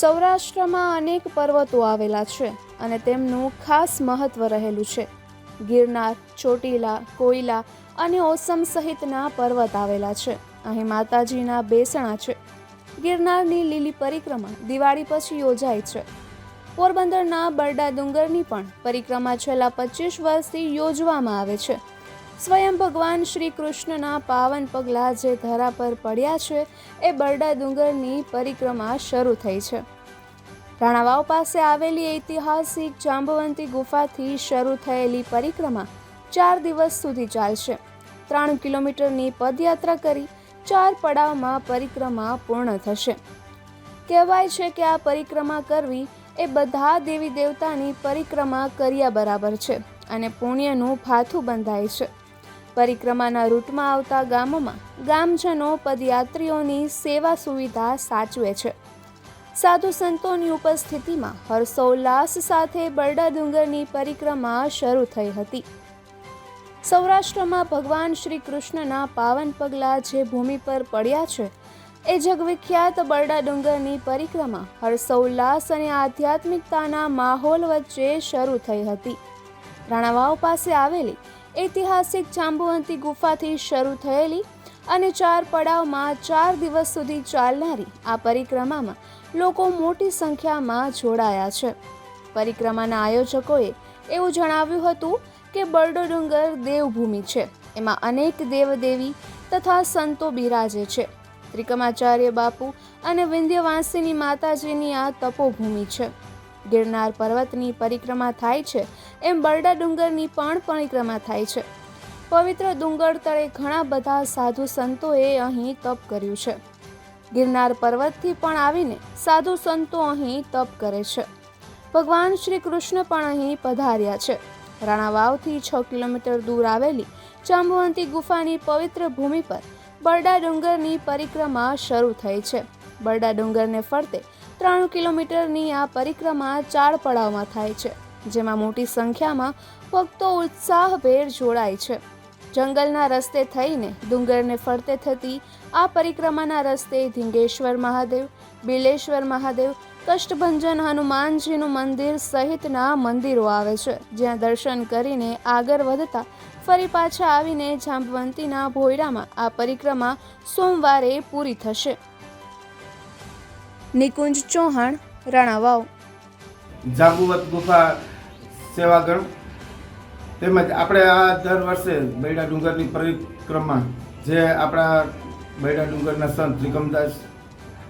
સૌરાષ્ટ્રમાં અનેક પર્વતો આવેલા છે અને તેમનું ખાસ મહત્વ રહેલું છે. ગિરનાર, ચોટીલા, કોયલા અને ઓસમ સહિતના પર્વત આવેલા છે. અહીં માતાજીના બેસણા છે. ગિરનારની લીલી પરિક્રમા દિવાળી પછી યોજાય છે. પોરબંદરના બરડા ડુંગરની પણ પરિક્રમા છેલ્લા પચીસ વર્ષથી યોજવામાં આવે છે. સ્વયં ભગવાન શ્રી કૃષ્ણના પાવન પગલાં જે ધરા પર પડ્યા છે, એ બરડા ડુંગરની પરિક્રમા શરૂ થઈ છે. રાણાવાવ પાસે આવેલી ઐતિહાસિક જાંબવંતી ગુફાથી શરૂ થયેલી પરિક્રમા ચાર દિવસ સુધી ચાલશે ત્રણ કિલોમીટરની પદયાત્રા કરી ચાર પડાવમાં પરિક્રમા પૂર્ણ થશે. કહેવાય છે કે આ પરિક્રમા કરવી એ બધા દેવી દેવતાની પરિક્રમા કર્યા બરાબર છે અને પુણ્યનું ભાથું બંધાય છે. પરિક્રમાના રૂટમાં આવતા ગામોમાં ગામજનો પદયાત્રીઓની સેવા સુવિધા સાચવે છે. સાધુ સંતોની ઉપસ્થિતિમાં હર્ષોલ્લાસ સાથે બરડા ડુંગરની પરિક્રમા શરૂ થઈ હતી. સૌરાષ્ટ્રમાં ભગવાન શ્રી કૃષ્ણના પાવન પગલાં જે ભૂમિ પર પડ્યા છે, એ જગવિખ્યાત બરડા ડુંગરની પરિક્રમા હર્ષોલ્લાસ અને આધ્યાત્મિકતાના માહોલ વચ્ચે શરૂ થઈ હતી. રાણાવાવ પાસે આવેલી ઐતિહાસિક જાંબુવંતી ગુફાથી શરૂ થયેલી અને ચાર પડાવમાં ચાર દિવસ સુધી ચાલનારી આ પરિક્રમામાં લોકો મોટી સંખ્યામાં જોડાયા છે. પરિક્રમાના આયોજકોએ એવું જણાવ્યું હતું કે બરડો ડુંગર દેવભૂમિ છે. એમાં અનેક દેવદેવી તથા સંતો બિરાજે છે. ત્રિકમાચાર્ય બાપુ અને વિંધ્યવાસિની માતાજીની આ તપોભૂમિ છે. ગિરનાર પર્વતની પરિક્રમા થાય છે, એમ બરડા ડુંગરની પણ પરિક્રમા થાય છે. પવિત્ર ડુંગર તળે ઘણા બધા સાધુ સંતોએ અહીં તપ કર્યું છે. ગિરનાર પર્વતથી પણ આવીને સાધુ સંતો અહીં તપ કરે છે. ભગવાન શ્રી કૃષ્ણ પણ અહીં પધાર્યા છે. રાણાવાવથી છ કિલોમીટર દૂર આવેલી ચાંબુવંતી ગુફાની પવિત્ર ભૂમિ પર બરડા ડુંગરની પરિક્રમા શરૂ થઈ છે. બરડા ડુંગરને ફરતે ત્રણ કિલોમીટરની આ પરિક્રમા ચાર પડાવમાં થાય છે, જેમાં મોટી સંખ્યામાં ભક્તો ઉત્સાહભેર જોડાય છે. જંગલના રસ્તે થઈને ડુંગરને ફરતે થતી આ પરિક્રમાના રસ્તે ધીંગેશ્વર મહાદેવ, બિલેશ્વર મહાદેવ, કષ્ટભંજન હનુમાનજીનું મંદિર સહિતના મંદિરો આવે છે, જ્યાં દર્શન કરીને આગળ વધતા ફરી પાછા આવીને જાંબવંતીના ભોયરામાં આ પરિક્રમા સોમવારે પૂરી થશે. નિકુંજ ચૌહાણ રાણાવાવ જાંબુવત ગુફા સેવાગણ તેમજ આપણે આ દર વર્ષે બૈડા ડુંગરની પરિક્રમા જે આપણા બૈડા ડુંગરના સંત ત્રિકમદાસ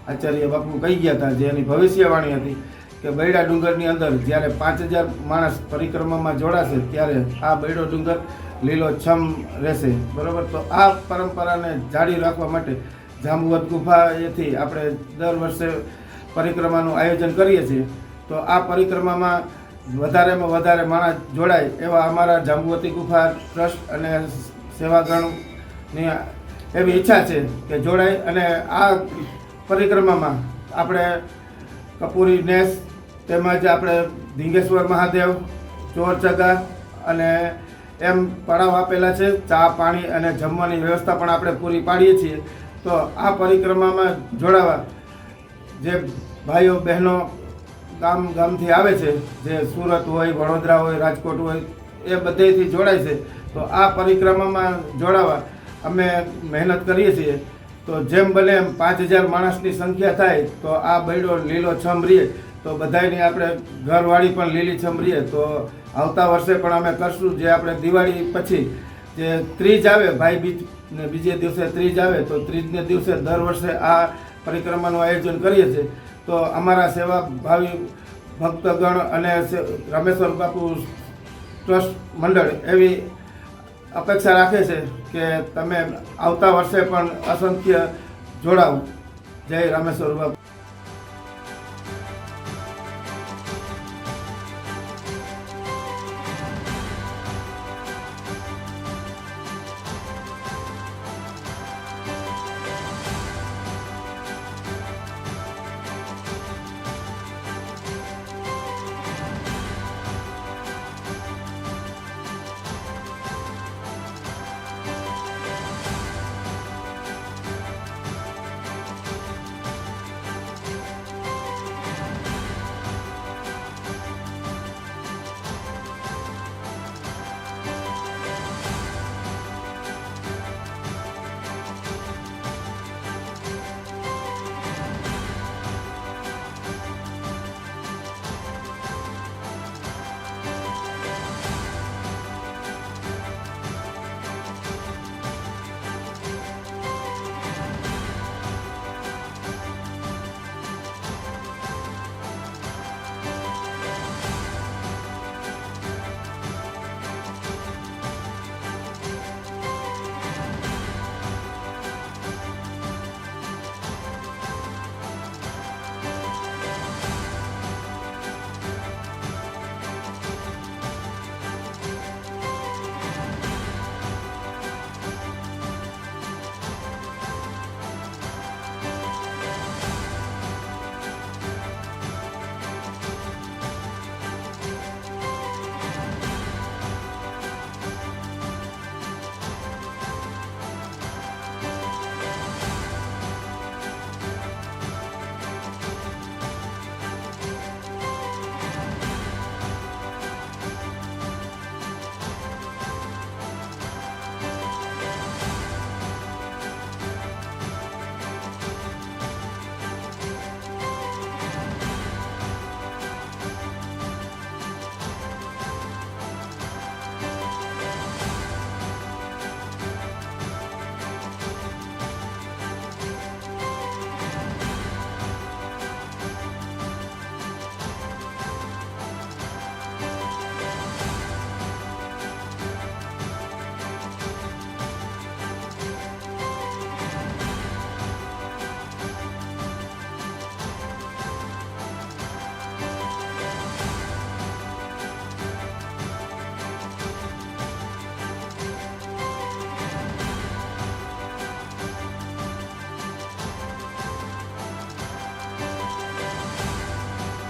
આચાર્ય બાપુ કહી ગયા હતા, જે એની ભવિષ્યવાણી હતી કે બૈડા ડુંગરની અંદર જ્યારે પાંચ હજાર માણસ પરિક્રમામાં જોડાશે ત્યારે આ બૈડો ડુંગર લીલો છમ રહેશે. બરાબર? તો આ પરંપરાને જાળવી રાખવા માટે જાંબુવત ગુફાએથી આપણે દર વર્ષે પરિક્રમાનું આયોજન કરીએ છીએ. તો આ પરિક્રમામાં વધારેમાં વધારે માણસ જોડાય એવા અમારા જાંબુવતી ગુફા ટ્રસ્ટ અને સેવાગણની એવી ઈચ્છા છે કે જોડાય અને આ પરિક્રમામાં આપણે કપૂરી, નેસ તેમજ આપણે ધીંગેશ્વર મહાદેવ ચોરચગા અને એમ પડાવ આપેલા છે. ચા, પાણી અને જમવાની વ્યવસ્થા પણ આપણે પૂરી પાડીએ છીએ. તો આ પરિક્રમામાં જોડાવા જે ભાઈઓ, બહેનો ગામ ગામથી આવે છે, જે સુરત હોય, વડોદરા હોય, રાજકોટ હોય, એ બધેથી જોડાય છે. તો આ પરિક્રમામાં જોડાવા અમે મહેનત કરીએ છીએ. તો જેમ બને એમ પાંચ હજાર માણસની સંખ્યા થાય, તો આ બૈડો લીલો છમ તો બધાયની આપણે ઘરવાળી પણ લીલી છમ રહીએ તો આવતા વર્ષે પણ અમે કરશું. જે આપણે દિવાળી પછી જે ત્રીજ આવે, ભાઈ બીજ ને બીજે દિવસે ત્રીજ આવે તો ત્રીજને દિવસે દર વર્ષે આ પરિક્રમાનું આયોજન કરીએ છીએ. તો અમારા સેવા ભાવિ ભક્તગણ અને રમેશ્વર બાપુ ટ્રસ્ટ મંડળ એવી અપેક્ષા રાખે છે કે તમે આવતા વર્ષે પણ અસંખ્ય જોડાવ. જય રામેશ્વર બાપુ.